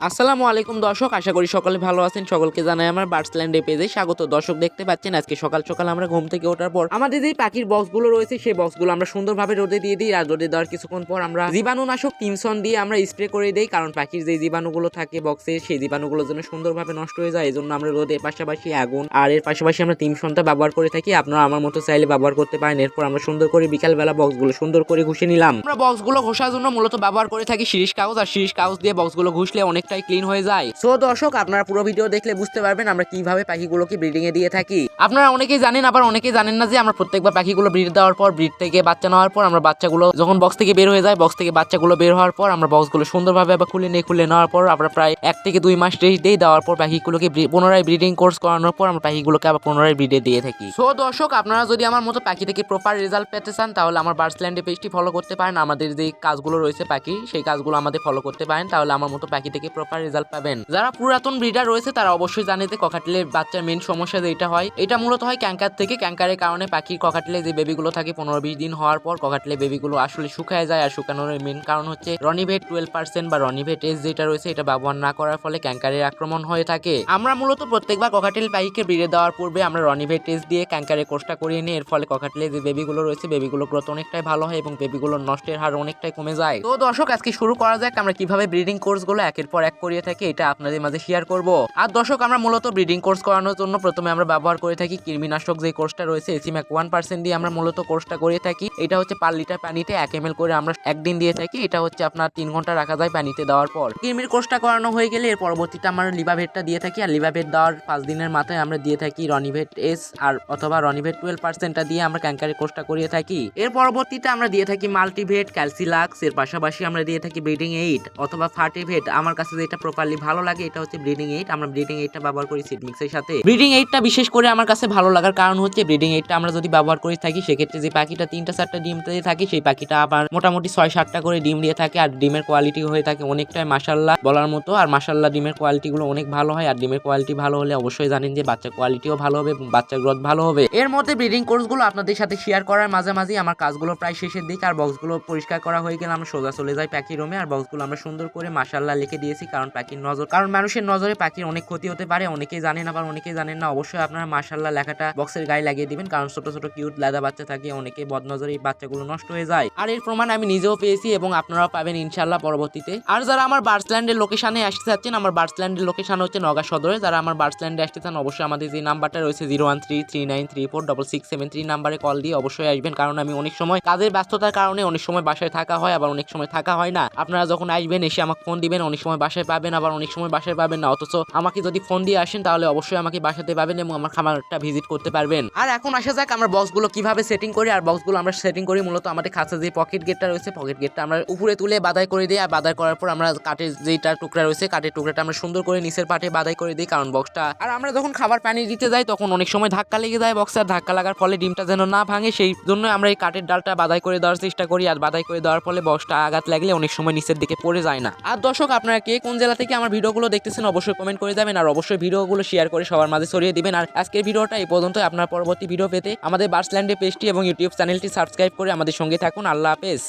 আসসালামু আলাইকুম দর্শক, আশা করি সকলে ভালো আছেন। সকলকে জানাই আমার বার্ডসল্যান্ডে পেজে স্বাগত। দর্শক, দেখতে পাচ্ছেন, আজকে সকাল সকাল আমরা ঘুম থেকে ওঠার পর আমাদের যে পাখির বক্সগুলো রয়েছে, সেই বক্সগুলো আমরা সুন্দরভাবে রোদে দিয়ে দিই। আর রোদে দেওয়ার কিছুক্ষণ পর আমরা জীবাণুনাশক টিমসন দিয়ে আমরা স্প্রে করে দিই, কারণ পাখির যে জীবাণুগুলো থাকে বক্সে সেই জীবাণুগুলো যেন সুন্দরভাবে নষ্ট হয়ে যায়। এই জন্য আমরা রোদের পাশাপাশি আগুন আর এর পাশাপাশি আমরা টিমসনটা ব্যবহার করে থাকি। আপনারা আমার মতো চাইলে ব্যবহার করতে পারেন। এরপর আমরা সুন্দর করে বিকালবেলা বক্সগুলো সুন্দর করে ঘুষে নিলাম। আমরা বক্সগুলো ঘষার জন্য মূলত ব্যবহার করে থাকি শিরিশ কাগজ। আর শিরিশ কাগজ দিয়ে বক্সগুলো ঘুষলে অনেকটাই ক্লিন হয়ে যায়। সো দর্শক আপনারা পুরো ভিডিও দেখলে বুঝতে পারবেন আমরা কীভাবে পাখিগুলোকে ব্রিডিং এ দিয়ে থাকি। আপনারা অনেকেই জানেন আবার অনেকেই জানেন না যে আমরা প্রত্যেকবার পাখিগুলো ব্রিড দেওয়ার পর ব্রিড থেকে বাচ্চা নেওয়ার পর আমরা বাচ্চাগুলো যখন বক্স থেকে বের হয়ে যায় বক্স থেকে বাচ্চাগুলো বের হওয়ার পর আমরা বক্সগুলো সুন্দরভাবে আবার খুলে নিয়ে খুলে নেওয়ার পর আমরা প্রায় এক থেকে দুই মাস রেস্ট দিয়ে দেওয়ার পর পাখিগুলোকে পুনরায় ব্রিডিং কোর্স করানোর পর আমরা পাখিগুলোকে আবার পুনরায় ব্রিডে দিয়ে থাকি। সো দর্শক আপনারা যদি আমার মতো পাখি থেকে প্রপার রেজাল্ট পেতে চান তাহলে আমার বার্ডসল্যান্ডে পেজটি ফলো করতে পারেন। আমাদের যে কাজগুলো রয়েছে পাখি সেই কাজগুলো আমাদের ফলো করতে পারেন। তাহলে আমার মতো পাখি থেকে প্রপার রেজাল্ট পাবেন। যারা পুরাতন ব্রিডার রয়েছে, তারা অবশ্যই জানে যে ককাটেলের বাচ্চার মেন সমস্যা যে এটা হয়। এটা মূলত হয় ক্যাঙ্কার থেকে। ক্যাঙ্কারের কারণে পাখির ককাটেলে যে বেবিগুলো থাকে, পনেরো বিশ দিন হওয়ার পর ককাটেলে বেবিগুলো আসলে শুকায় যায় আর শুকানোর মেন কারণ হচ্ছে রনিভেট টুয়েলভ পার্সেন্ট বা রনিভেট এস যেটা রয়েছে, এটা ব্যবহার না করার ফলে ক্যাঙ্কারের আক্রমণ হয়ে থাকে। আমরা মূলত প্রত্যেকবার ককাটেল পাখিকে ব্রিডে দেওয়ার পূর্বে আমরা রনিভেট টেস্ট দিয়ে ক্যাঙ্কারের কোর্সটা করিয়ে নিই। এর ফলে ককাটেলে যে বেবিগুলো রয়েছে বেবিগুলো গ্রোথ অনেকটাই ভালো হয় এবং বেবিগুলোর নষ্টের হার অনেকটাই কমে যায়। তো দর্শক, আজকে শুরু করা যাক। আমরা কীভাবে ব্রিডিং কোর্সগুলো একের পর এক করিয়ে থাকি, এটা আপনাদের মাঝে শেয়ার করব। আর দর্শক, আমরা মূলত ব্রিডিং কোর্স করানোর জন্য প্রথমে আমরা ব্যবহার করে থাকি কৃমিনাশক যে কোর্সটা রয়েছে এসিম্যাক ওয়ান পার্সেন্ট দিয়ে আমরা মূলত কোর্সটা করে থাকি। এটা হচ্ছে পার লিটার পানিতে এক এম করে আমরা একদিন দিয়ে থাকি, এটা হচ্ছে আপনার তিন ঘণ্টা রাখা যায় পানিতে দেওয়ার পর। কৃমির কোর্সটা করানো হয়ে গেলে এর পরবর্তীতে আমরা লিভাভেটটা দিয়ে থাকি, আর লিভাভেট দেওয়ার পাঁচ দিনের মাথায় আমরা দিয়ে থাকি রনিভেট এস আর অথবা রনিভেট টুয়েলভ পার্সেন্টটা দিয়ে আমরা ক্যাঙ্কারের কোর্সটা করিয়ে থাকি। এর পরবর্তীতে আমরা দিয়ে থাকি মাল্টিভেট ক্যালসিলাক্স এর পাশাপাশি আমরা দিয়ে থাকি ব্রিডিং এইট অথবা ফার্টিভেট আমার কাছে যেটা প্রপারলি ভালো লাগে, এটা হচ্ছে ব্রিডিং এইট আমরা ব্রিডিং এইটটা ব্যবহার করি সিড মিক্সের সাথে। ব্রিডিং এইটটা বিশেষ করে আমার কাছে ভালো লাগার কারণ হচ্ছে ব্রিডিং এইটটা আমরা যদি ব্যবহার করে থাকি, সেক্ষেত্রে যে পাখিটা তিনটা, চারটা ডিম দিয়ে থাকে, সেই পাখিটা আবার মোটামুটি ছয়, সাতটা করে ডিম দিয়ে থাকে আর ডিমের কোয়ালিটি হয়ে থাকে অনেকটাই মাসাল্লাহ বলার মতো। আর মাসাল্লাহ ডিমের কোয়ালিটি গুলো অনেক ভালো হয় আর ডিমের কোয়ালিটি ভালো হলে অবশ্যই জানেন যে বাচ্চা কোয়ালিটিও ভালো হবে বাচ্চার গ্রোথ ভালো হবে। এর মধ্যে ব্রিডিং কোর্সগুলো আপনাদের সাথে শেয়ার করার মাঝামাঝি আমার কাজগুলো প্রায় শেষের দিকে, আর বক্সগুলো পরিষ্কার করা হয়ে গেলে আমরা সোজা চলে যাই পাখি রুমে আর বক্সগুলো আমরা সুন্দর করে মাসাল্লাহ লিখে দিয়েছি। কারণ পাখির নজর, কারণ মানুষের নজরে পাখির অনেক ক্ষতি হতে পারে, অনেকেই জানেন আবার অনেকেই জানেন না। অবশ্যই আপনারা মাসাল্লাহ লেখাটা বক্সের গায়ে লাগিয়ে দিবেন, কারণ ছোট ছোট কিউট লাদা বাচ্চা থাকে, অনেকে বদনজরে এই বাচ্চাগুলো নষ্ট হয়ে যায়। আর এর প্রমাণ আমি নিজেও পেয়েছি এবং আপনারাও পাবেন ইনশাল্লাহ পরবর্তীতে। আর যারা আমার বার্সল্যান্ডের লোকেশনে আসতে চাচ্ছেন, আমার বার্সল্যান্ডের লোকেশন হচ্ছে নগা সদরে। যারা আমার বার্সল্যান্ডে আসতে চান, অবশ্যই আমাদের যে নাম্বারটা রয়েছে zero one three three nine three four double six seven three নাম্বারে কল দিয়ে অবশ্যই আসবেন, কারণ আমি অনেক সময় কাজের ব্যস্ততার কারণে অনেক সময় বাসায় থাকা হয়, আবার অনেক সময় থাকা হয় না। আপনারা যখন আসবেন, এসে আমাকে ফোন দিবেন, অনেক সময় বাসায় পাবেন, আবার অনেক সময় বাসায় পাবেন না। অথচ আমাকে যদি ফোন দিয়ে আসেন, তাহলে অবশ্যই আমাকে বাসাতে পাবেন এবং আমার খামারটা ভিজিট করতে পারবেন। আর এখন আসা যাক আমরা বক্সগুলো কীভাবে সেটিং করি, আর বক্সগুলো আমরা সেটিং করি মূলত আমাদের কাছে যে পকেট গেটটা রয়েছে পকেট গেটটা আমরা উপরে তুলে বাদাই করে দিই, আর বাদাই করার পর আমরা কাঠের যেটা টুকরা রয়েছে, কাঠের টুকরাটা আমরা সুন্দর করে নিচের পাটে বাদাই করে দিই, কারণ বক্সটা আর আমরা যখন খাবার পানি দিতে যাই, তখন অনেক সময় ধাক্কা লেগে যায় বক্সে আর ধাক্কা লাগার ফলে ডিমটা যেন না ভাঙে, সেই জন্য আমরা এই কাঠের ডালটা বাদাই করে দেওয়ার চেষ্টা করি, আর বাদাই করে দেওয়ার ফলে বক্সটা আঘাত লাগলে অনেক সময় নিচের দিকে পড়ে যায় না। আর দর্শক, আপনারা কে কোন জেলা থেকে আমার ভিডিওগুলো দেখতেছেন অবশ্যই কমেন্ট করে যাবেন আর অবশ্যই ভিডিওগুলো শেয়ার করে সবার মাঝে ছড়িয়ে দিবেন। আর আজকের ভিডিওটা এই পর্যন্ত আপনার পরবর্তী ভিডিও পেতে আমাদের বার্সল্যান্ডে পেজটি এবং ইউটিউব চ্যানেলটি সাবস্ক্রাইব করে আমাদের সঙ্গে থাকুন। আল্লাহ হাফেজ।